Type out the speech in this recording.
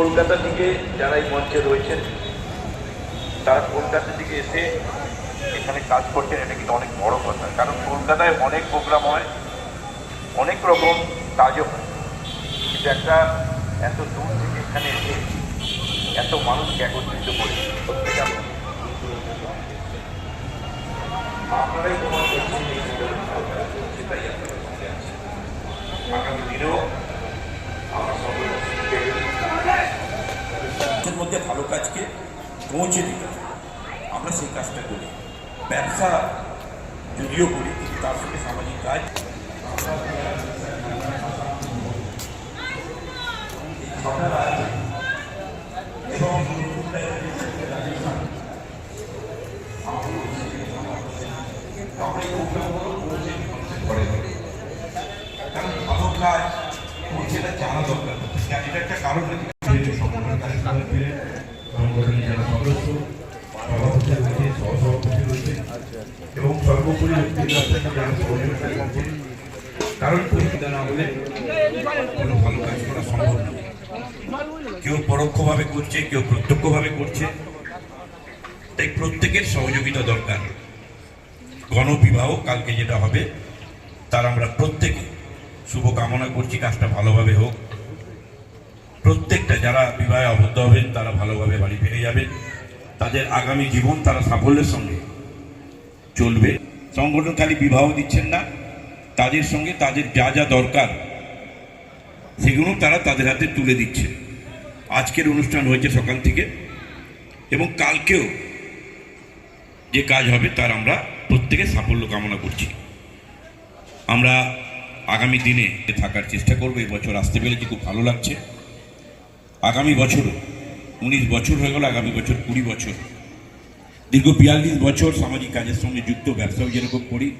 কলকাতা থেকে যারা এই মঞ্চে রয়েছেন, তারা কলকাতা থেকে এসে এখানে কাজ করছেন, এটা কিন্তু অনেক বড় কথা। কারণ কলকাতায় অনেক প্রোগ্রাম হয়, অনেক রকম কাজও হয়। কিন্তু একটা এত দূর থেকে এখানে এসে এত মানুষকে একত্রিত করে আপনারাই তোমার করছেন এই জীবনের সেটাই আপনাদের সঙ্গে আছে আগামী দিনেও আমরা সকলে শিখতে গেলে মানুষের মধ্যে ভালো কাজকে পৌঁছে দিতে আমরা সেই কাজটা করি। ব্যবসা যদিও করি, কিন্তু তার সঙ্গে সামাজিক কাজ। কারণ এটা একটা কারণ সংগঠনের যারা সভাপতি রয়েছে, সহসভাপতি রয়েছে এবং সর্বোপরি যারা কারণ পরিচিতা না কোনো ভালো কাজ করা সম্ভব নয় কেউ পরোক্ষভাবে করছে, কেউ প্রত্যক্ষভাবে করছে, তাই প্রত্যেকের সহযোগিতা দরকার। গণবিবাহ কালকে যেটা হবে, তার আমরা প্রত্যেকে শুভ কামনা করছি, কাজটা ভালোভাবে হোক। প্রত্যেকটা যারা বিবাহে আবদ্ধ হবেন, তারা ভালোভাবে বাড়ি ফিরে যাবেন। তাদের আগামী জীবন তারা সাফল্যের সঙ্গে চলবে। সংগঠন খালি বিবাহ দিচ্ছেন না, তাদের সঙ্গে তাদের যা যা দরকার, সেগুলো তারা তাদের হাতে তুলে দিচ্ছে আজকের অনুষ্ঠান হয়েছে সকাল থেকে, এবং কালকেও যে কাজ হবে তার আমরা প্রত্যেকে সাফল্য কামনা করছি। আমরা আগামী দিনে থাকার চেষ্টা করব এই বছর আসতে পেরেছি, খুব ভালো লাগছে। আগামী বছর, উনিশ বছর হয়ে গেল, আগামী বছর কুড়ি বছর। দীর্ঘ বিয়াল্লিশ বছর সামাজিক কাজের সঙ্গে যুক্ত, ব্যবসাও যেরকম করি